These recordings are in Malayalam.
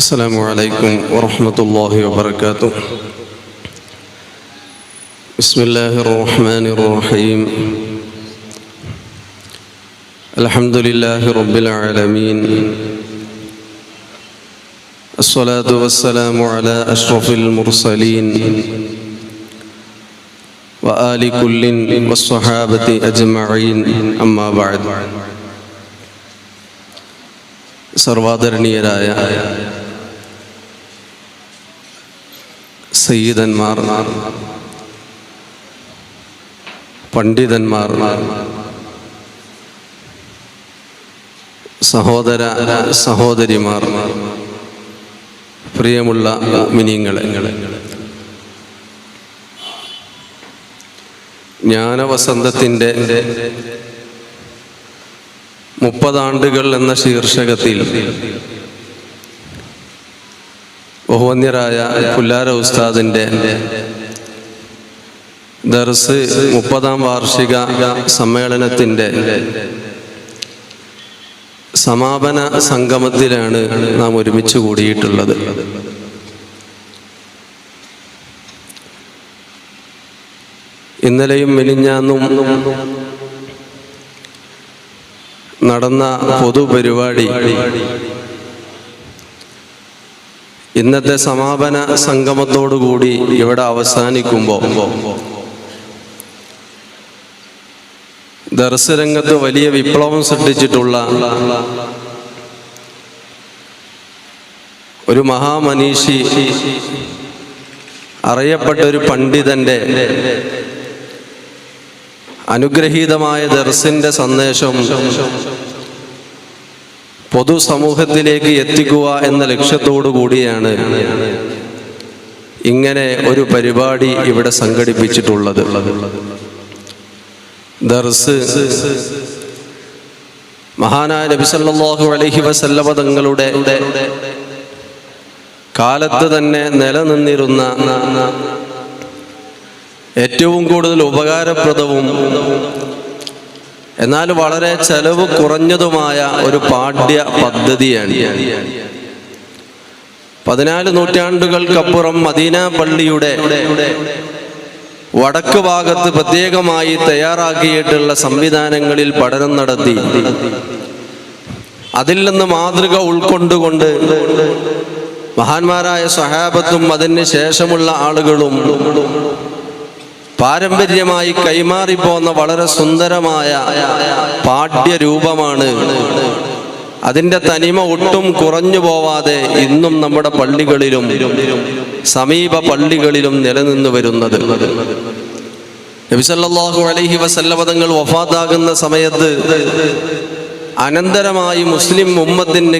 السلام عليكم ورحمة الله وبركاته بسم الله الرحمن الرحيم الحمد لله رب العالمين الصلاة والسلام على أشرف المرسلين وآل كل والصحابة أجمعين أما بعد സർവാദരണീയരായ സയ്യിദന്മാർ പണ്ഡിതന്മാർ സഹോദര സഹോദരിമാർ പ്രിയമുള്ള മിനിങ്ങളെ. ജ്ഞാനവസന്തത്തിന്റെ മുപ്പതാണ്ടുകൾ എന്ന ശീർഷകത്തിൽ ബഹുവന്യരായ പുല്ലാര ഉസ്താദിന്റെ ദർസ് മുപ്പതാം വാർഷിക സമ്മേളനത്തിന്റെ സമാപന സംഗമത്തിലാണ് നാം ഒരുമിച്ച് കൂടിയിട്ടുള്ളത്. ഇന്നലെയും മെലിഞ്ഞാന്നും നടന്ന പൊതുപരിപാടി ഇന്നത്തെ സമാപന സംഗമത്തോടുകൂടി ഇവിടെ അവസാനിക്കുമ്പോൾ ദർശരംഗത്ത് വലിയ വിപ്ലവം സൃഷ്ടിച്ചിട്ടുള്ള ഒരു മഹാമനീഷി അറിയപ്പെട്ട ഒരു പണ്ഡിതന്റെ അനുഗ്രഹീതമായ ദർസിന്റെ സന്ദേശം പൊതുസമൂഹത്തിലേക്ക് എത്തിക്കുക എന്ന ലക്ഷ്യത്തോടു കൂടിയാണ് ഇങ്ങനെ ഒരു പരിപാടി ഇവിടെ സംഘടിപ്പിച്ചിട്ടുള്ളത്. ദർസ് മഹാനായ നബി സല്ലല്ലാഹു അലൈഹി വസല്ലമ തങ്ങളുടെ കാലത്ത് തന്നെ നിലനിന്നിരുന്ന ഏറ്റവും കൂടുതൽ ഉപകാരപ്രദവും എന്നാൽ വളരെ ചെലവ് കുറഞ്ഞതുമായ ഒരു പാഠ്യ പദ്ധതിയാണ്. പതിനാല് നൂറ്റാണ്ടുകൾക്കപ്പുറം മദീന പള്ളിയുടെ വടക്ക് ഭാഗത്ത് പ്രത്യേകമായി തയ്യാറാക്കിയിട്ടുള്ള സംവിധാനങ്ങളിൽ പഠനം നടത്തി. അതിൽ നിന്ന് മാതൃക ഉൾക്കൊണ്ടുകൊണ്ട് മഹാന്മാരായ സഹാബത്തും അതിന് ശേഷമുള്ള ആളുകളും പാരമ്പര്യമായി കൈമാറിപ്പോന്ന വളരെ സുന്ദരമായ പാഠ്യരൂപമാണ്. അതിന്റെ തനിമ ഒട്ടും കുറഞ്ഞു പോവാതെ ഇന്നും നമ്മുടെ പള്ളികളിലും സമീപ പള്ളികളിലും നിലനിന്ന് വരുന്നത്. നബിസല്ലാഹു അലൈഹി വസല്ലവതങ്ങൾ വഫാത്താകുന്ന സമയത്ത് അനന്തരമായി മുസ്ലിം ഉമ്മത്തിന്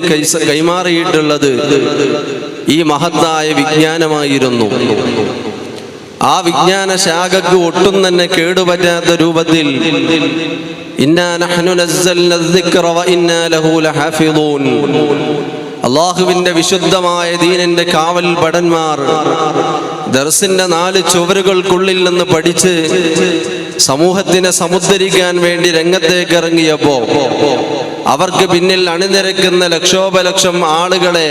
കൈമാറിയിട്ടുള്ളത് ഈ മഹത്തായ വിജ്ഞാനമായിരുന്നു. ആ വിജ്ഞാന ശാഖക്ക് ഒട്ടും തന്നെ കേടുപറ്റാത്ത രൂപത്തിൽ അള്ളാഹുവിന്റെ വിശുദ്ധമായ ദീനന്റെ കാവൽ ഭടന്മാർ ദർസിന്റെ നാല് ചുവരുകൾക്കുള്ളിൽ നിന്ന് പഠിച്ച് സമൂഹത്തിനെ സമുദ്ധരിക്കാൻ വേണ്ടി രംഗത്തേക്ക് ഇറങ്ങിയപ്പോ അവർക്ക് പിന്നിൽ അണിനിരക്കുന്ന ലക്ഷോപലക്ഷം ആളുകളെ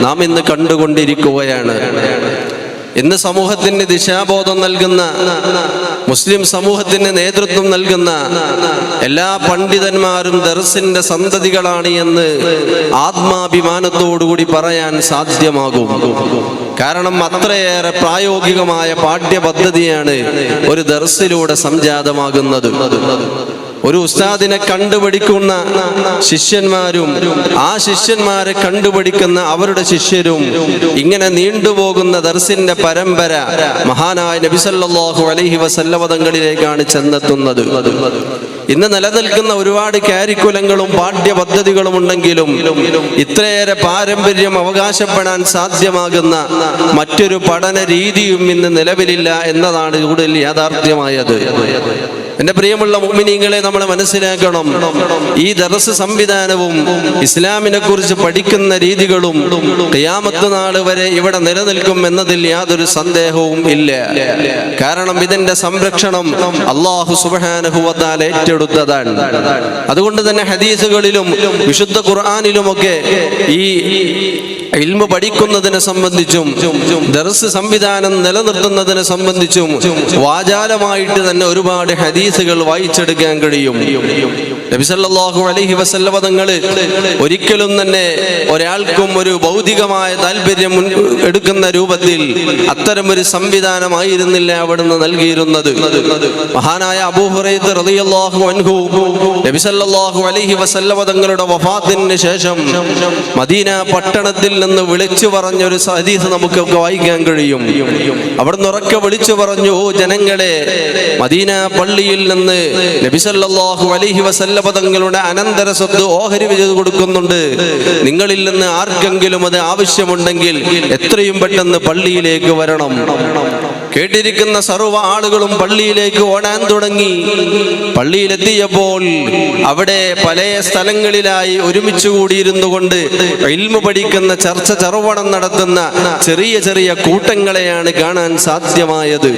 നാം ഇന്ന് കണ്ടുകൊണ്ടിരിക്കുകയാണ്. ഇന്ന് സമൂഹത്തിന് ദിശാബോധം നൽകുന്ന മുസ്ലിം സമൂഹത്തിന് നേതൃത്വം നൽകുന്ന എല്ലാ പണ്ഡിതന്മാരും ദർസിന്റെ സന്തതികളാണ് എന്ന് ആത്മാഭിമാനത്തോടുകൂടി പറയാൻ സാധ്യമാകും. കാരണം അത്രയേറെ പ്രായോഗികമായ പാഠ്യപദ്ധതിയാണ് ഒരു ദർസിലൂടെ സംജാതമാകുന്നത്. ഒരു ഉസ്താദിനെ കണ്ടുപഠിക്കുന്ന ശിഷ്യന്മാരും ആ ശിഷ്യന്മാരെ കണ്ടുപഠിക്കുന്ന അവരുടെ ശിഷ്യരും ഇങ്ങനെ നീണ്ടുപോകുന്ന ദർസിന്റെ പരമ്പര മഹാനായ നബിസല്ലാഹു അലഹി വസല്ലവതങ്ങളിലേക്കാണ് ചെന്നെത്തുന്നത്. ഇന്ന് നിലനിൽക്കുന്ന ഒരുപാട് കാരിക്കുലങ്ങളും പാഠ്യപദ്ധതികളും ഉണ്ടെങ്കിലും ഇത്രയേറെ പാരമ്പര്യം അവകാശപ്പെടാൻ സാധ്യമാകുന്ന മറ്റൊരു പഠന രീതിയും ഇന്ന് നിലവിലില്ല എന്നതാണ് കൂടുതൽ യാഥാർത്ഥ്യമായത്. എന്റെ പ്രിയമുള്ള മുഅ്മിനീങ്ങളെ നമ്മൾ മനസ്സിലാക്കണം. ഈ ദർസ് സംവിധാനവും ഇസ്ലാമിനെ കുറിച്ച് പഠിക്കുന്ന രീതികളും ക്യാമത്ത് നാൾ വരെ ഇവിടെ നിലനിൽക്കും എന്നതിൽ യാതൊരു സന്ദേഹവും ഇല്ല. കാരണം ഇതിന്റെ സംരക്ഷണം അള്ളാഹു സുബാനുഹുവത്താൽ ഏറ്റെടുത്തതാണ്. അതുകൊണ്ട് തന്നെ ഹദീസുകളിലും വിശുദ്ധ ഖുർആാനിലുമൊക്കെ ഈ ഇൽമ പഠിക്കുന്നതിനെ സംബന്ധിച്ചും ദർസ് സംവിധാനം നിലനിർത്തുന്നതിനെ സംബന്ധിച്ചും വാചാലമായിട്ട് തന്നെ ഒരുപാട് ഹദീസുകൾ വായിച്ചെടുക്കാൻ കഴിയും. നബിസല്ലാഹു അലഹി വസല്ലമ തങ്ങൾ ഒരിക്കലും തന്നെ ഒരാൾക്കും ഒരു ഭൗതികമായ താല്പര്യം എടുക്കുന്ന രൂപത്തിൽ അത്തരം ഒരു സംവിധാനമായിരുന്നില്ല അവിടുന്ന് നൽകിയിരുന്നത്. മഹാനായ അബൂഹുറൈദ് റളിയല്ലാഹു അൻഹു നബിസല്ലാഹു അലൈഹി വസല്ലമ തങ്ങളുടെ വഫാത്തിന് ശേഷം മദീന പട്ടണത്തിൽ നിന്ന് വിളിച്ചു പറഞ്ഞ ഒരു ഹദീസ് നമുക്കൊക്കെ വായിക്കാൻ കഴിയും. അവിടുന്ന് ഉറക്കെ വിളിച്ചു പറഞ്ഞു "ഓ ജനങ്ങളെ മദീന പള്ളിയിൽ നിന്ന് നബിസല്ലാഹു അലൈഹി വസല്ലമ പദങ്ങളുടെ അനന്തര സ്വത്ത് ഓഹരി ചെയ്ത് കൊടുക്കുന്നുണ്ട്. നിങ്ങളിൽ നിന്ന് ആർക്കെങ്കിലും അത് ആവശ്യമുണ്ടെങ്കിൽ എത്രയും പെട്ടെന്ന് പള്ളിയിലേക്ക് വരണം. കേട്ടിരിക്കുന്ന സർവ ആളുകളും പള്ളിയിലേക്ക് ഓടാൻ തുടങ്ങി. പള്ളിയിലെത്തിയപ്പോൾ അവിടെ പല സ്ഥലങ്ങളിലായി ഒരുമിച്ച് കൂടിയിരുന്നു കൊണ്ട് ഇൽമു പഠിക്കുന്ന ചർച്ച ചർവണം നടത്തുന്ന ചെറിയ ചെറിയ കൂട്ടങ്ങളെയാണ് കാണാൻ സാധ്യമായത്.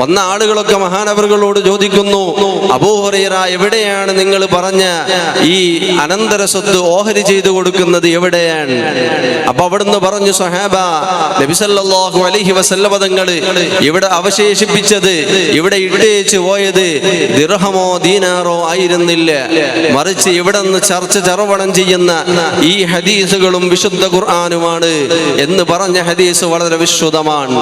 വന്ന ആളുകളൊക്കെ മഹാനവറുകളോട് ചോദിക്കുന്നു അബൂഹറീറ എവിടെയാണ് നിങ്ങൾ പറഞ്ഞ ഈ അനന്തര സ്വത്ത് ഓഹരി ചെയ്തു കൊടുക്കുന്നത് എവിടെയാണ്? അപ്പൊ അവിടുന്ന് പറഞ്ഞു സഹാബ നബിസല്ലാഹു അലൈഹി വസല്ലമ തങ്ങൾ ഇവിടെ അവശേഷിപ്പിച്ചത് ഇവിടെ ഇട്ടേച്ച് പോയത് ദിർഹമോ ദീനാറോ ആയിരുന്നില്ല. മറിച്ച് ഇവിടെ നിന്ന് ചർച്ച ചെറുവണം ചെയ്യുന്ന ഈ ഹദീസുകളും വിശുദ്ധ ഖുർആാനുമാണ് എന്ന് പറഞ്ഞ ഹദീസ് വളരെ വിശ്രുതമാണ്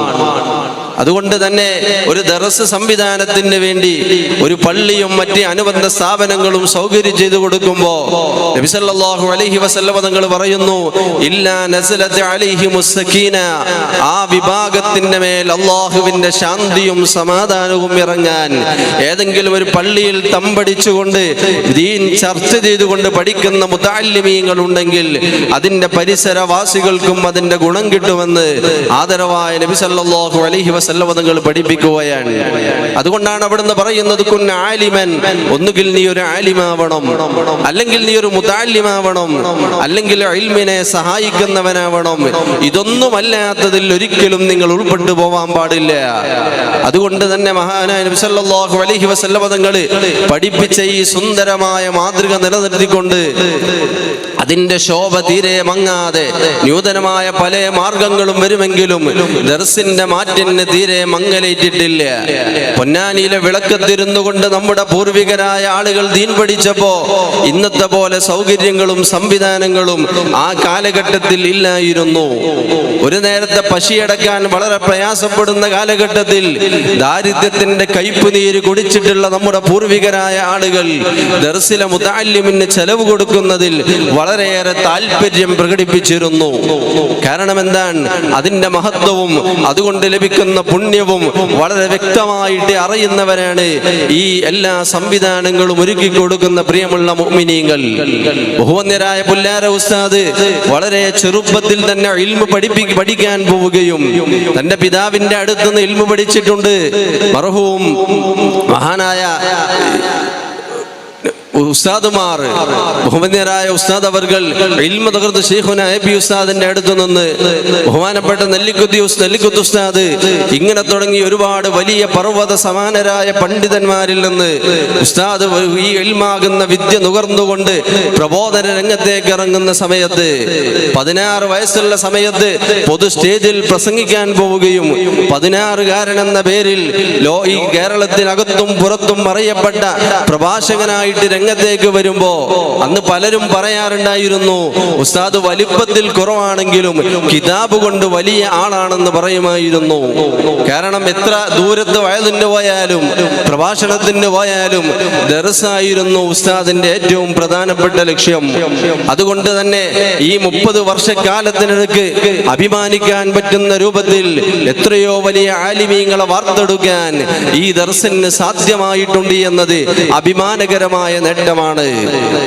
അതുകൊണ്ട് തന്നെ ഒരു ദറസ് സംവിധാനത്തിന് വേണ്ടി ഒരു പള്ളിയും മറ്റ് അനുബന്ധ സ്ഥാപനങ്ങളും സൗകര്യം ചെയ്തു കൊടുക്കുമ്പോ നബിസല്ലാഹു അലഹി വസല്ലമ തങ്ങൾ പറയുന്നു ആ വിഭാഗത്തിന്റെ മേൽ അള്ളാഹുവിന്റെ ശാന്തിയും സമാധാനവും ഇറങ്ങാൻ ഏതെങ്കിലും ഒരു പള്ളിയിൽ തമ്പടിച്ചുകൊണ്ട് ദീൻ ചർച്ച ചെയ്തുകൊണ്ട് പഠിക്കുന്ന മുതാലിമീങ്ങൾ ഉണ്ടെങ്കിൽ അതിന്റെ പരിസരവാസികൾക്കും അതിന്റെ ഗുണം കിട്ടുമെന്ന് ആദരവായ നബിസല്ലാഹു അലൈഹി വസല്ലം തങ്ങൾ പഠിപ്പിക്കുകയാണ്. അതുകൊണ്ടാണ് അവിടുന്ന് പറയുന്നത് ആലിമൻ. ഒന്നുകിൽ നീ ഒരു ആലിമാവണം അല്ലെങ്കിൽ നീ ഒരു മുതാലിമാവണം അല്ലെങ്കിൽ അൽമിനെ സഹായിക്കുന്നവനാവണം. ഇതൊന്നുമല്ലാത്തതിൽ ഒരിക്കലും നിങ്ങൾ ഉൾപ്പെട്ടു പോവാൻ പാടില്ല. അതുകൊണ്ട് തന്നെ മഹാനായ നബി സല്ലല്ലാഹു അലൈഹി വസല്ലം തങ്ങൾ പഠിപ്പിച്ച ഈ സുന്ദരമായ മാതൃക നിലനിർത്തിക്കൊണ്ട് അതിന്റെ ശോഭ തീരെ മങ്ങാതെ നൂതനമായ പല മാർഗങ്ങളും വരുമെങ്കിലും ദർസിന്റെ മാറ്റിന് തീരെ മങ്ങലേറ്റിട്ടില്ല. പൊന്നാനിയിലെ വിളക്കത്തിരുന്നു കൊണ്ട് നമ്മുടെ പൂർവികരായ ആളുകൾ ദീൻ പഠിച്ചപ്പോ ഇന്നത്തെ പോലെ സൗകര്യങ്ങളും സംവിധാനങ്ങളും ആ കാലഘട്ടത്തിൽ ഇല്ലായിരുന്നു. ഒരു നേരത്തെ പശിയടക്കാൻ വളരെ പ്രയാസപ്പെടുന്ന കാലഘട്ടത്തിൽ ദാരിദ്ര്യത്തിന്റെ കയ്പ് നീര് കുടിച്ചിട്ടുള്ള നമ്മുടെ പൂർവികരായ ആളുകൾ ദർസിലെ മുതാലിമിന് ചെലവ് കൊടുക്കുന്നതിൽ വളരെയേറെ താല്പര്യം പ്രകടിപ്പിച്ചിരുന്നു. കാരണം എന്താണ് അതിന്റെ മഹത്വവും അതുകൊണ്ട് ലഭിക്കുന്ന പുണ്യവും വളരെ വ്യക്തമായിട്ട് അറിയുന്നവരാണ് ഈ എല്ലാ സംവിധാനങ്ങളും ഒരുക്കി കൊടുക്കുന്ന പ്രിയമുള്ള മുഅ്മിനീങ്ങൾ ബഹുവന്യരായ പുല്ലാര ഉസ്താദ് വളരെ ചെറുപ്പത്തിൽ തന്നെ ഇൽമു പഠിപ്പി പഠിക്കാൻ പോവുകയും തന്റെ പിതാവിന്റെ അടുത്തുനിന്ന് ഇൽമു പഠിച്ചിട്ടുണ്ട്. മർഹൂം മഹാനായ ഉസ്താദുമാർ ബഹുമാന്യരായ ഉസ്താദ് ഇൽമ തകർത്ത് ഷെയ്ഖുന എ പി ഉസ്താദിന്റെ അടുത്ത് നിന്ന് ബഹുമാനപ്പെട്ട നെല്ലിക്കുത്തി നെല്ലിക്കുത്ത് ഉസ്താദ് ഇങ്ങനെ തുടങ്ങി ഒരുപാട് വലിയ പർവത സമാനരായ പണ്ഡിതന്മാരിൽ നിന്ന് ഉസ്താദ് ഈ ഇൽമാകുന്ന വിദ്യ നുകർന്നുകൊണ്ട് പ്രബോധന രംഗത്തേക്ക് ഇറങ്ങുന്ന സമയത്ത് പതിനാറ് വയസ്സുള്ള സമയത്ത് പൊതു സ്റ്റേജിൽ പ്രസംഗിക്കാൻ പോവുകയും പതിനാറുകാരൻ എന്ന പേരിൽ ലോ ഈ കേരളത്തിനകത്തും പുറത്തും അറിയപ്പെട്ട പ്രഭാഷകനായിട്ട് രംഗത്തേക്ക് വരുമ്പോ അന്ന് പലരും പറയാറുണ്ടായിരുന്നു ഉസ്താദ് വലിപ്പത്തിൽ കുറവാണെങ്കിലും കിതാബ് കൊണ്ട് വലിയ ആളാണെന്ന് പറയുമായിരുന്നു. കാരണം എത്ര ദൂരത്ത് വയതിന് പോയാലും പ്രഭാഷണത്തിന് പോയാലും ദർസായിരുന്നു ഉസ്താദിന്റെ ഏറ്റവും പ്രധാനപ്പെട്ട ലക്ഷ്യം. അതുകൊണ്ട് തന്നെ ഈ മുപ്പത് വർഷക്കാലത്തിനിടക്ക് അഭിമാനിക്കാൻ പറ്റുന്ന രൂപത്തിൽ എത്രയോ വലിയ ആലിമീങ്ങളെ വാർത്തെടുക്കാൻ ഈ ദർശന് സാധ്യമായിട്ടുണ്ട് എന്നത് അഭിമാനകരമായ നേട്ടമാണ്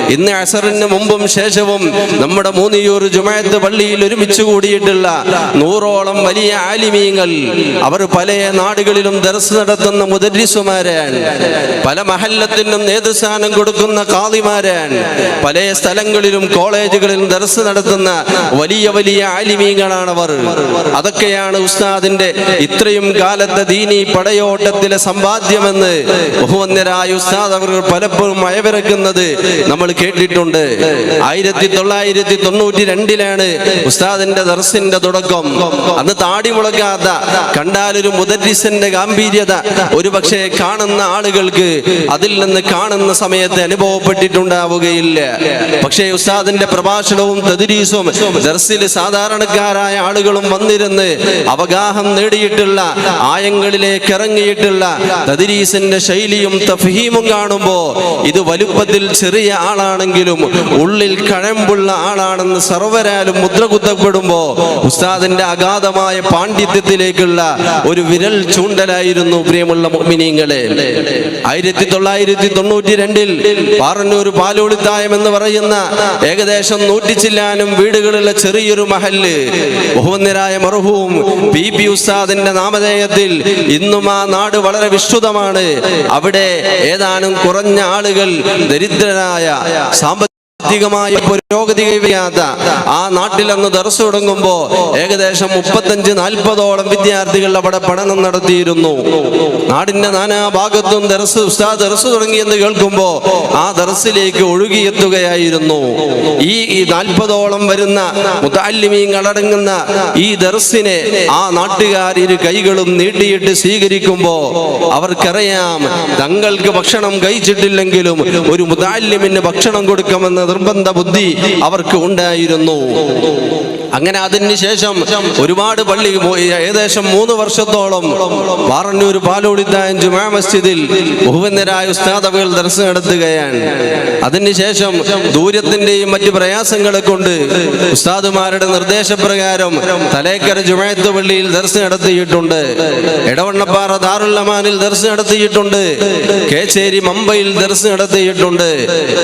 ഇന്ന് അസറിന് മുമ്പും ശേഷവും നമ്മുടെ മൂന്നിയൂർ ജുമായത്ത് പള്ളിയിൽ ഒരുമിച്ച് കൂടിയിട്ടുള്ള നൂറോളം വലിയ ആലിമീങ്ങൾ അവർ പല നാടുകളിലും ദർസ് നടത്തുന്ന മുദരിസുമാരാണ്. പല മഹല്ലത്തിനും നേതൃസ്ഥാനം കൊടുക്കുന്ന കാതിമാരാണ് പല സ്ഥലങ്ങളിലും കോളേജുകളിലും ദർസ് നടത്തുന്ന വലിയ വലിയ ആലിമീങ്ങളാണ് അവർ അതൊക്കെയാണ് ഉസ്താദിന്റെ ഇത്രയും കാലത്തെ ദീനി പടയോട്ടത്തിലെ സമ്പാദ്യമെന്ന് ബഹുവന്യരായ ഉസ്താദ് അവർ പലപ്പോഴും മയവര വയറിറക്കുന്നത് നമ്മൾ കേട്ടിട്ടുണ്ട്. ആയിരത്തി തൊള്ളായിരത്തി തൊണ്ണൂറ്റി രണ്ടിലാണ് ഉസ്താദിന്റെ ദർസിന്റെ തുടക്കം. അന്ന് താടി മുളക്കാത്ത കണ്ടാലൊരു മുദരിസന്റെ ഗാംഭീര്യത ഒരു പക്ഷേ കാണുന്ന ആളുകൾക്ക് അതിൽ നിന്ന് കാണുന്ന സമയത്ത് അനുഭവപ്പെട്ടിട്ടുണ്ടാവുകയില്ല. പക്ഷേ ഉസ്താദിന്റെ പ്രഭാഷണവും തദ്രീസും ദർസിൽ സാധാരണക്കാരായ ആളുകളും വന്നിരുന്ന് അവഗാഹം നേടിയിട്ടുള്ള ആയങ്ങളിലേക്ക് ഇറങ്ങിയിട്ടുള്ള തദ്രീസിന്റെ ശൈലിയും തഫഹീമും കാണുമ്പോ ഇത് വലുപ്പത്തിൽ ചെറിയ ആളാണെങ്കിലും ഉള്ളിൽ കഴമ്പുള്ള ആളാണെന്ന് സർവരാലും മുദ്ര കുത്തപ്പെടുമ്പോ ഉസ്താദിന്റെ അഗാധമായ പാണ്ഡിത്യത്തിലേക്കുള്ള ഒരു വിരൽ ചൂണ്ടലായിരുന്നു പ്രിയമുള്ള മുഅ്മിനീങ്ങളെ. ആയിരത്തി തൊള്ളായിരത്തി തൊണ്ണൂറ്റി രണ്ടിൽ പാറന്നൂർ പാലോളിത്തായം എന്ന് പറയുന്ന ഏകദേശം നൂറ്റിച്ചില്ലാനും വീടുകളുള്ള ചെറിയൊരു മഹൽ ബഹുവന്യരായ മർഹൂം പി. പി. ഉസ്താദിന്റെ നാമധേയത്തിൽ ഇന്നും ആ നാട് വളരെ വിശ്രുതമാണ് അവിടെ ഏതാനും കുറഞ്ഞ ആളുകൾ ദരിദ്രരായ സാമ്പത്തികമായ പുരോഗതി കൈവരിയാത്ത ആ നാട്ടിൽ അന്ന് ദർശ തുടങ്ങുമ്പോ ഏകദേശം മുപ്പത്തഞ്ച് നാൽപ്പതോളം വിദ്യാർത്ഥികൾ അവിടെ പഠനം നടത്തിയിരുന്നു. നാടിന്റെ നാനാ ഭാഗത്തും ദർസ് ഉസ്താദ് ദർസ് തുടങ്ങിയെന്ന് കേൾക്കുമ്പോ ആ ദർസിലേക്ക് ഒഴുകിയെത്തുകയായിരുന്നു. ഈ നാൽപ്പതോളം വരുന്ന മുത്താലിമീങ്ങളടങ്ങുന്ന ഈ ദർസിനെ ആ നാട്ടുകാർ ഇരു കൈകളും നീട്ടിയിട്ട് സ്വീകരിക്കുമ്പോ അവർക്കറിയാം തങ്ങൾക്ക് ഭക്ഷണം കഴിച്ചിട്ടില്ലെങ്കിലും ഒരു മുതാലിമിന് ഭക്ഷണം കൊടുക്കുമെന്ന നിർബന്ധ ബുദ്ധി അവർക്ക് ഉണ്ടായിരുന്നു. അങ്ങനെ അതിനുശേഷം ഒരുപാട് പള്ളി ഏകദേശം മൂന്ന് വർഷത്തോളം വാറന്നൂർ പാലോളിത്തായൻ ജുമാ മസ്ജിദിൽ ബഹുവന്യരായ ഉസ്താദകൾ ദർശനം നടത്തുകയാണ്. അതിനുശേഷം ദൂരത്തിന്റെയും മറ്റു പ്രയാസങ്ങളെ കൊണ്ട് ഉസ്താദുമാരുടെ നിർദ്ദേശപ്രകാരം തലേക്കര ജുമായത്ത് പള്ളിയിൽ ദർശനം നടത്തിയിട്ടുണ്ട്. എടവണ്ണപ്പാറ ദാറുല്ലമാനിൽ ദർശനം നടത്തിയിട്ടുണ്ട്. കേച്ചേരി മമ്പയിൽ ദർശനം നടത്തിയിട്ടുണ്ട്.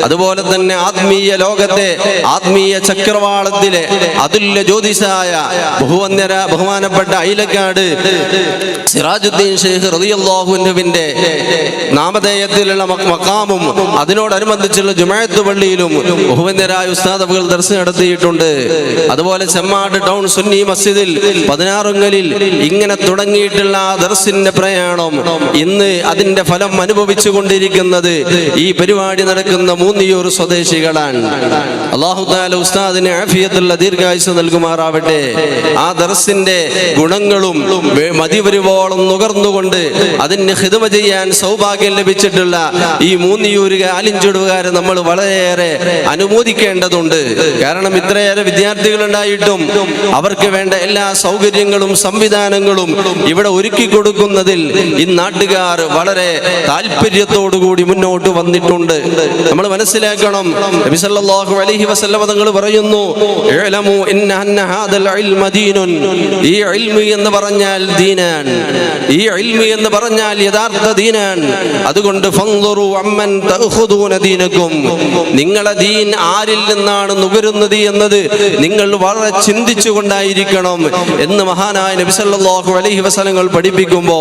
അതുപോലെ തന്നെ ആത്മീയ ലോകത്തെ ആത്മീയ ചക്രവാളത്തിലെ അതുല്യ ജ്യോതിഷായ ബഹുവന്യര ബഹുമാനപ്പെട്ട അയിലക്കാട് സിറാജുദ്ദീൻ ഷെയ്ഖ് റളിയല്ലാഹുവിന്റെ നാമധേയത്തിലുള്ള മക്കാമും അതിനോടനുബന്ധിച്ചുള്ള ജുമായത്ത് പള്ളിയിലും ബഹുവന്യരായ ഉസ്താദുകൾ ദർശനം നടത്തിയിട്ടുണ്ട്. അതുപോലെ ചെമ്മാട് ടൗൺ സുന്നി മസ്ജിദിൽ പതിനാറുങ്ങലിൽ ഇങ്ങനെ തുടങ്ങിയിട്ടുള്ള ആ ദർസിന്റെ പ്രയാണം ഇന്ന് അതിന്റെ ഫലം അനുഭവിച്ചു കൊണ്ടിരിക്കുന്നത് ഈ പരിപാടി നടക്കുന്ന മൂന്നിയൂർ സ്വദേശികളാണ്. അള്ളാഹുദാല ഉസ്താദിന് ആഫിയത്തുള്ള ദീർഘായുസ് നൽകുമാറാവട്ടെ. ആ ദർസിന്റെ ഗുണങ്ങളും മതിവരുവോളം നുകർന്നുകൊണ്ട് അതിന് ഹിതമ ചെയ്യാൻ സൗഭാഗ്യം ലഭിച്ചിട്ടുള്ള ഈ മൂന്നിയൂരുക ആലിഞ്ചുടുകാരെ നമ്മൾ വളരെയേറെ അനുമോദിക്കേണ്ടതുണ്ട്. കാരണം ഇത്രയേറെ വിദ്യാർത്ഥികൾ ഉണ്ടായിട്ടും അവർക്ക് വേണ്ട എല്ലാ സൗകര്യങ്ങളും സംവിധാനങ്ങളും ഇവിടെ ഒരുക്കി കൊടുക്കുന്നതിൽ ഈ നാട്ടുകാർ വളരെ താല്പര്യത്തോടുകൂടി മുന്നോട്ട് വന്നിട്ടുണ്ട്. നമ്മൾ മനസ്സിലാക്കണം. അലൈഹി വസല്ലമ തങ്ങൾ പറയുന്നു "ഇഅ്ലമു ഇന്ന അന്ന ഹാദൽ ഇൽമ ദീനുൻ." ഈ ഇൽമ് എന്ന് പറഞ്ഞാൽ ദീനാണ് ഈ ഇൽമ് എന്ന് പറഞ്ഞാൽ യഥാർത്ഥ ദീനാണ് അതുകൊണ്ട് അമ്മൻ ദീനക്കും. നിങ്ങളെ ദീൻ ആരിൽ നിന്നാണ് നുകരുന്നത് എന്നത് നിങ്ങൾ വളരെ ചിന്തിച്ചു കൊണ്ടായിരിക്കണം എന്ന് മഹാനായ നബി സല്ലല്ലാഹു അലൈഹി വസല്ലങ്ങൾ പഠിപ്പിക്കുമ്പോ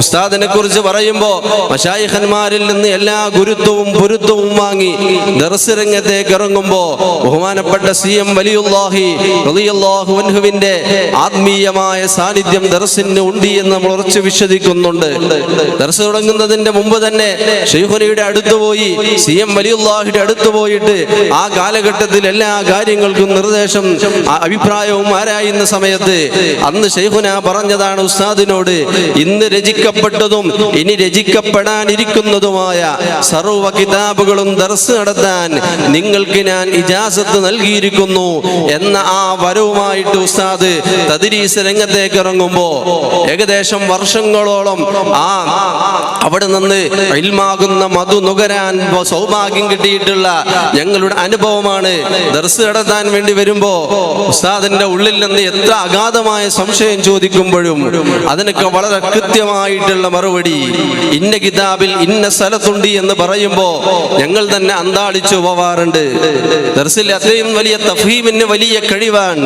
ഉസ്താദിനെ കുറിച്ച് പറയുമ്പോ മശായിഖന്മാരിൽ നിന്ന് എല്ലാ ഗുരുത്വവും പൊരുത്തവും വാങ്ങി ദർസ് രംഗത്തേക്ക് ഇറങ്ങുമ്പോ ബഹുമാനപ്പെട്ട സി എം വലിയുല്ലാഹി റളിയല്ലാഹു അൻഹുവിന്റെ ആത്മീയമായ സാന്നിധ്യം ദർസിന് ഉണ്ട് എന്ന് നമ്മൾ ഉറച്ചു വിശ്വസിക്കുന്നുണ്ട്. ദർസ് തുടങ്ങുന്നതിന്റെ മുമ്പ് തന്നെ ഷെയ്ഖുനയുടെ അടുത്ത് പോയി സി എം വലിയുള്ളാഹിയുടെ അടുത്ത് പോയിട്ട് ആ കാലഘട്ടത്തിൽ എല്ലാ കാര്യങ്ങൾക്കും നിർദ്ദേശം അഭിപ്രായവും ആരായുന്ന സമയത്ത് അന്ന് ഷെയ്ഖുന പറഞ്ഞതാണ് ഉസ്താദിനോട് ഇന്ന് രചിക്കപ്പെട്ടതും ഇനി രചിക്കപ്പെടാനിരിക്കുന്നതുമായ സർവ കിതാബുകളും ദർസ് നടത്താൻ നിങ്ങൾക്ക് ഞാൻ ഇജാസത്ത് നൽകിയിരിക്കുന്നു എന്ന ആ വരവുമായിട്ട് ഉസ്താദ് തദ്രീസ് രംഗത്തേക്ക് ഇറങ്ങുമ്പോ ഏകദേശം വർഷങ്ങളോളം ആ അവിടെ നിന്ന് ഇൽമാകുന്ന മധു നുകരാൻ സൗഭാഗ്യം കിട്ടിയിട്ടുള്ള ഞങ്ങളുടെ അനുഭവമാണ്. ദർസ് നടത്താൻ വേണ്ടി വരുമ്പോ ഉസ്താദിന്റെ ഉള്ളിൽ നിന്ന് എത്ര അഗാധമായ സംശയം ചോദിക്കുമ്പോഴും അതിനൊക്കെ വളരെ കൃത്യമായിട്ടുള്ള മറുപടി ഇന്ന കിതാബിൽ ഇന്ന സ്ഥലത്തുണ്ട് എന്ന് പറയുമ്പോ ഞങ്ങൾ തന്നെ അന്താളിച്ചു പോവാറുണ്ട് ദർസിൽ അത്രയും വലിയ തഫീമിന് വലിയ കഴിവ് ചെയ്യുവാൻ.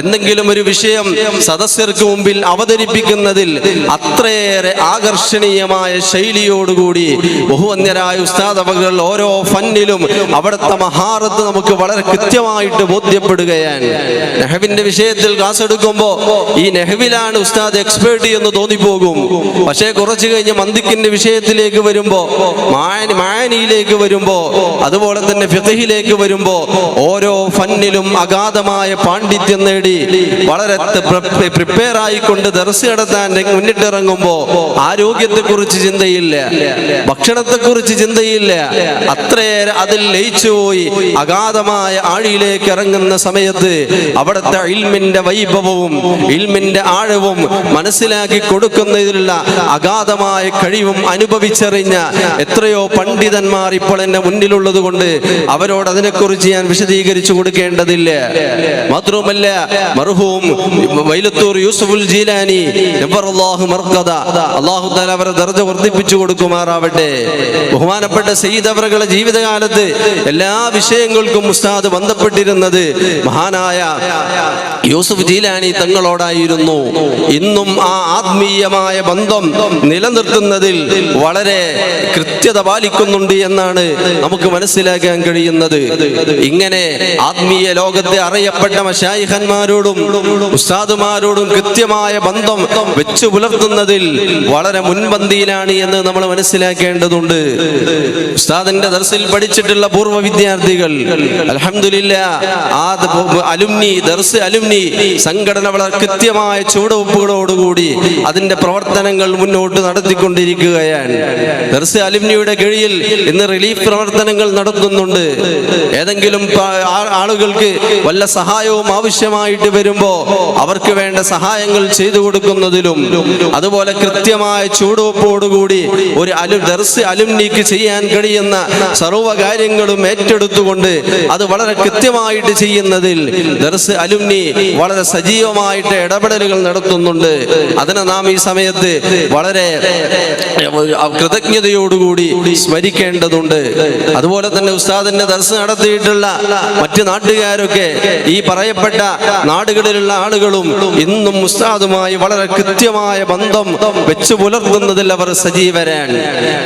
എന്തെങ്കിലും ഒരു വിഷയം സദസ്യർക്ക് മുമ്പിൽ അവതരിപ്പിക്കുന്നതിൽ അത്രയേറെ ആകർഷണീയമായ ശൈലിയോടുകൂടി ബഹുവന്യരായ ഉസ്താദവകൾ ഓരോ ഫന്നിലും അവിടുത്തെ മഹാറത്ത് നമുക്ക് വളരെ കൃത്യമായിട്ട് ബോധ്യപ്പെടുകയാണ്. നെഹവിന്റെ വിഷയത്തിൽ ക്ലാസ് എടുക്കുമ്പോൾ ഈ നെഹവിലാണ് ഉസ്താദ് എക്സ്പേർട്ട് എന്ന് തോന്നിപ്പോകും. പക്ഷേ കുറച്ച് കഴിഞ്ഞ് മന്ദിക്കിന്റെ വിഷയത്തിലേക്ക് വരുമ്പോ മാനി മാനിയിലേക്ക് വരുമ്പോ അതുപോലെ തന്നെ ഫിഖഹിലേക്ക് വരുമ്പോ ഓരോ ഫന്നിലും അഗാധമായ പാണ്ഡിത്യം നേടി വളരെ പ്രിപ്പയർ ആയിക്കൊണ്ട് ദർശി നടത്താൻ മുന്നിട്ടിറങ്ങുമ്പോൾ ആരോഗ്യത്തെ കുറിച്ച് ചിന്തയില്ല ഭക്ഷണത്തെ കുറിച്ച് ചിന്തയില്ല. അത്രയേറെ അതിൽ ലയിച്ചുപോയി അഗാധമായ ആഴിയിലേക്ക് ഇറങ്ങുന്ന സമയത്ത് അവിടുത്തെ ഇൽമിന്റെ വൈഭവവും ഇൽമിന്റെ ആഴവും മനസ്സിലാക്കി കൊടുക്കുന്നതിലുള്ള അഗാധമായ കഴിവും അനുഭവിച്ചറിഞ്ഞ എത്രയോ പണ്ഡിതന്മാർ ഇപ്പോൾ എന്റെ മുന്നിലുള്ളത് കൊണ്ട് അവരോട് അതിനെക്കുറിച്ച് ഞാൻ വിശദീകരിച്ചു കൊടുക്കേണ്ടതില്ല. മാത്രവുമല്ല മർഹൂം വൈലത്തൂർ യൂസുഫുൽ ജീലാനി അള്ളാഹു മർക്കദ. അല്ലാഹു തആല അവരെ ദർജ വർദ്ധിപ്പിച്ചു കൊടുക്കുമാറാവട്ടെ. ബഹുമാനപ്പെട്ട സയ്യിദ് അവരുടെ ജീവിതകാലത്ത് എല്ലാ വിഷയങ്ങൾക്കും ഉസ്താദ് ബന്ധപ്പെട്ടിരുന്നത് മഹാനായ യൂസുഫ് ജീലാനി തങ്ങളോടായിരുന്നു. ഇന്നും ആ ആത്മീയമായ ബന്ധം നിലനിർത്തുന്നതിൽ വളരെ കൃത്യത പാലിക്കുന്നുണ്ട് എന്നാണ് നമുക്ക് മനസ്സിലാക്കാൻ കഴിയുന്നത്. ഇങ്ങനെ ആത്മീയ ലോകത്തെ അറിയപ്പെട്ട മഷായിഖന്മാരോടും ഉസ്താദുമാരോടും കൃത്യമായ ബന്ധം വെച്ചു പുലർത്തുന്നതിൽ വളരെ മുൻപന്തിയിലാണ് എന്ന് നമ്മൾ മനസ്സിലാക്കേണ്ടതുണ്ട്. ഉസ്താദിന്റെ ദർസിൽ പഠിച്ചിട്ടുള്ള പൂർവ വിദ്യാർത്ഥികൾ അലഹമില്ല ആ അലുമിനി ദർസ് അലുമിനി സംഘടന വളരെ കൃത്യമായ ചുവടുവെപ്പുകളോടുകൂടി അതിന്റെ പ്രവർത്തനങ്ങൾ മുന്നോട്ട് നടത്തിക്കൊണ്ടിരിക്കുകയാണ്. ദർസ് അലുമിനിയുടെ കീഴിൽ ഇന്ന് റിലീഫ് പ്രവർത്തനങ്ങൾ നടത്തുന്നുണ്ട് ഏതെങ്കിലും ആളുകൾക്ക് വല്ല സഹായവും ആവശ്യമായിട്ട് വരുമ്പോ അവർക്ക് വേണ്ട സഹായങ്ങൾ ചെയ്തു കൊടുക്കുന്നതിലും അതുപോലെ കൃത്യമായ ചൂടുവെപ്പോടുകൂടി ഒരു അലു ദർസ് അലുമിനിക്ക് ചെയ്യാൻ കഴിയുന്ന സർവ കാര്യങ്ങളും ഏറ്റെടുത്തുകൊണ്ട് അത് വളരെ കൃത്യമായിട്ട് ചെയ്യുന്നതിൽ ദർസ് അലുമിനി വളരെ സജീവമായിട്ട് ഇടപെടലുകൾ നടത്തുന്നുണ്ട്. അതിനെ നാം ഈ സമയത്ത് വളരെ കൃതജ്ഞതയോടുകൂടി സ്മരിക്കേണ്ടതുണ്ട്. അതുപോലെ തന്നെ ഉസ്താദിന്റെ ദർസ് നടത്തിയിട്ടുള്ള മറ്റു നാട്ടുകാരൊക്കെ ഈ പറയപ്പെട്ട നാടുകളിലുള്ള ആളുകളും ഇന്നും ഉസ്താദുമായി വളരെ കൃത്യമായ ബന്ധം വെച്ചു പുലർത്തുന്നതിൽ അവർ സജീവരാണ്.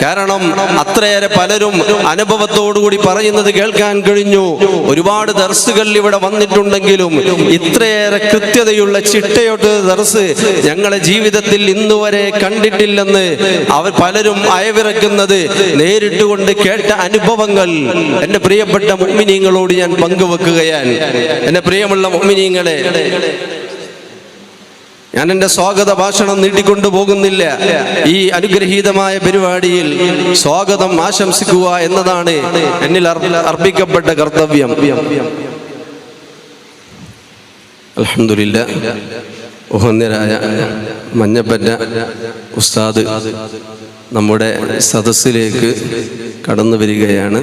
കാരണം അത്രയേറെ പലരും അനുഭവത്തോടുകൂടി പറയുന്നത് കേൾക്കാൻ കഴിഞ്ഞു. ഒരുപാട് ദർസുകൾ ഇവിടെ വന്നിട്ടുണ്ടെങ്കിലും ഇത്രയേറെ കൃത്യതയുള്ള ചിട്ടയൊട്ട് ദർസ് ഞങ്ങളെ ജീവിതത്തിൽ ഇന്നുവരെ കണ്ടിട്ടില്ലെന്ന് അവർ പലരും അയവിറക്കുന്നത് നേരിട്ട് കൊണ്ട് കേട്ട അനുഭവങ്ങൾ എന്റെ പ്രിയപ്പെട്ട മുമ്മിനീങ്ങളോട് ഞാൻ പങ്കുവെക്കുകയാണ്. എന്റെ പ്രിയമുള്ള മുമ്മിനീങ്ങളെ ഞാൻ എന്റെ സ്വാഗത ഭാഷണം നീട്ടിക്കൊണ്ടു പോകുന്നില്ല. ഈ അനുഗ്രഹീതമായ പരിപാടിയിൽ സ്വാഗതം ആശംസിക്കുക എന്നതാണ് എന്നിൽ അർപ്പിക്കപ്പെട്ട കർത്തവ്യം. അലഹമില്ല ബഹുന്ദരായ മഞ്ഞപ്പറ്റ ഉസ്താദ് നമ്മുടെ സദസ്സിലേക്ക് കടന്നു വരികയാണ്.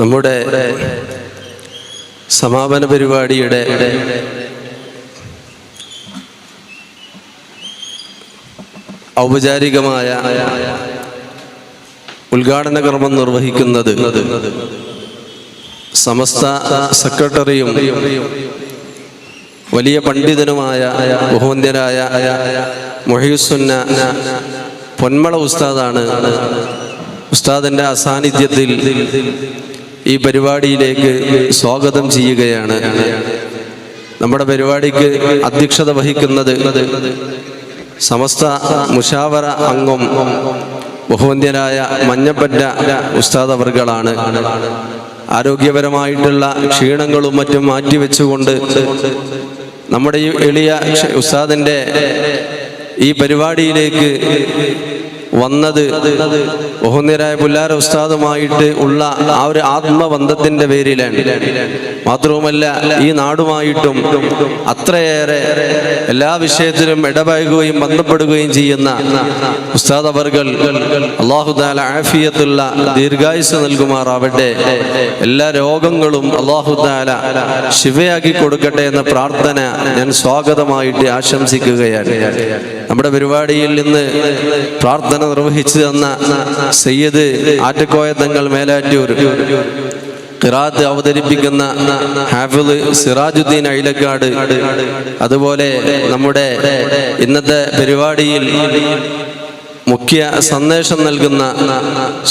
നമ്മുടെ സമാപന പരിപാടിയുടെ ഔപചാരികമായ ഉദ്ഘാടന കർമ്മം നിർവഹിക്കുന്നത് സമസ്ത സെക്രട്ടറിയും വലിയ പണ്ഡിതനുമായ ബഹുവന്യനായ മൊഹീസുന്ന പൊന്മള ഉസ്താദാണ് ഉസ്താദിന്റെ അസാന്നിധ്യത്തിൽ ഈ പരിപാടിയിലേക്ക് സ്വാഗതം ചെയ്യുകയാണ്. നമ്മുടെ പരിപാടിക്ക് അധ്യക്ഷത വഹിക്കുന്നത് സമസ്ത മുഷാവറ അംഗം ബഹുവന്യനായ മഞ്ഞപ്പറ്റ ഉസ്താദ് അവർകളാണ് ആരോഗ്യപരമായിട്ടുള്ള ക്ഷീണങ്ങളും മറ്റും മാറ്റിവെച്ചുകൊണ്ട് നമ്മുടെ ഈ എളിയ ഉസ്താദിന്റെ ഈ പരിപാടിയിലേക്ക് വന്നത് ബഹുനിരായ പുല്ലാര ഉസ്താദുമായിട്ട് ഉള്ള ആ ഒരു ആത്മബന്ധത്തിന്റെ പേരിലാണ്. മാത്രവുമല്ല ഈ നാടുമായിട്ടും അത്രയേറെ എല്ലാ വിഷയത്തിലും ഇടപഴകുകയും ബന്ധപ്പെടുകയും ചെയ്യുന്ന ഉസ്താദ് അവർഗൽ അള്ളാഹുദാല ആഫിയത്തുള്ള ദീർഘായുസ് നൽകുമാറാവട്ടെ. എല്ലാ രോഗങ്ങളും അള്ളാഹുദാല ശിവയാക്കി കൊടുക്കട്ടെ എന്ന പ്രാർത്ഥന ഞാൻ സ്വാഗതമായിട്ട് ആശംസിക്കുകയാണ്. നമ്മുടെ പരിപാടിയിൽ നിന്ന് പ്രാർത്ഥന നിർവഹിച്ചു തന്ന സയ്യദ് ആറ്റക്കോയ തങ്ങൾ മേലാറ്റൂർ. ഖിറാത്ത് അവതരിപ്പിക്കുന്ന ഹാഫിദ് സിറാജുദ്ദീൻ അയിലക്കാട്. അതുപോലെ നമ്മുടെ ഇന്നത്തെ പരിപാടിയിൽ മുഖ്യ സന്ദേശം നൽകുന്ന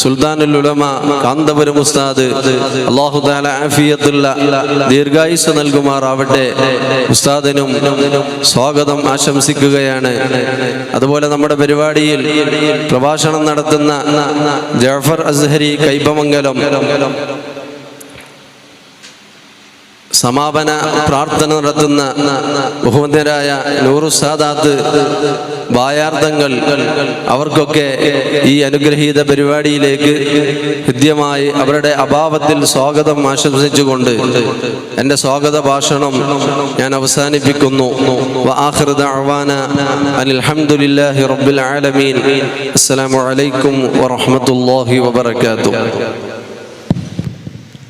സുൽത്താനുൽ ഉലമ കാന്തപുരം ഉസ്താദ് അള്ളാഹു ദീർഘായുസ് നൽകുമാറാവട്ടെ. ഉസ്താദിനും സ്വാഗതം ആശംസിക്കുകയാണ്. അതുപോലെ നമ്മുടെ പരിപാടിയിൽ പ്രഭാഷണം നടത്തുന്ന ജാഫർ അസ്ഹരി കൈപ്പമംഗലം സമാപന പ്രാർത്ഥന നടത്തുന്ന ബഹുമന്യരായ നൂറു സാദാത്ത് ബായാർത്ഥങ്ങൾ അവർക്കൊക്കെ ഈ അനുഗ്രഹീത പരിപാടിയിലേക്ക് ഹൃദ്യമായി അവരുടെ അഭാവത്തിൽ സ്വാഗതം ആശംസിച്ചുകൊണ്ട് എന്റെ സ്വാഗത ഭാഷണം ഞാൻ അവസാനിപ്പിക്കുന്നു. റബ്ബിൽ ആലമീൻ. അസ്സലാമു അലൈക്കും വറഹ്മത്തുള്ളാഹി വബറകാതുഹു.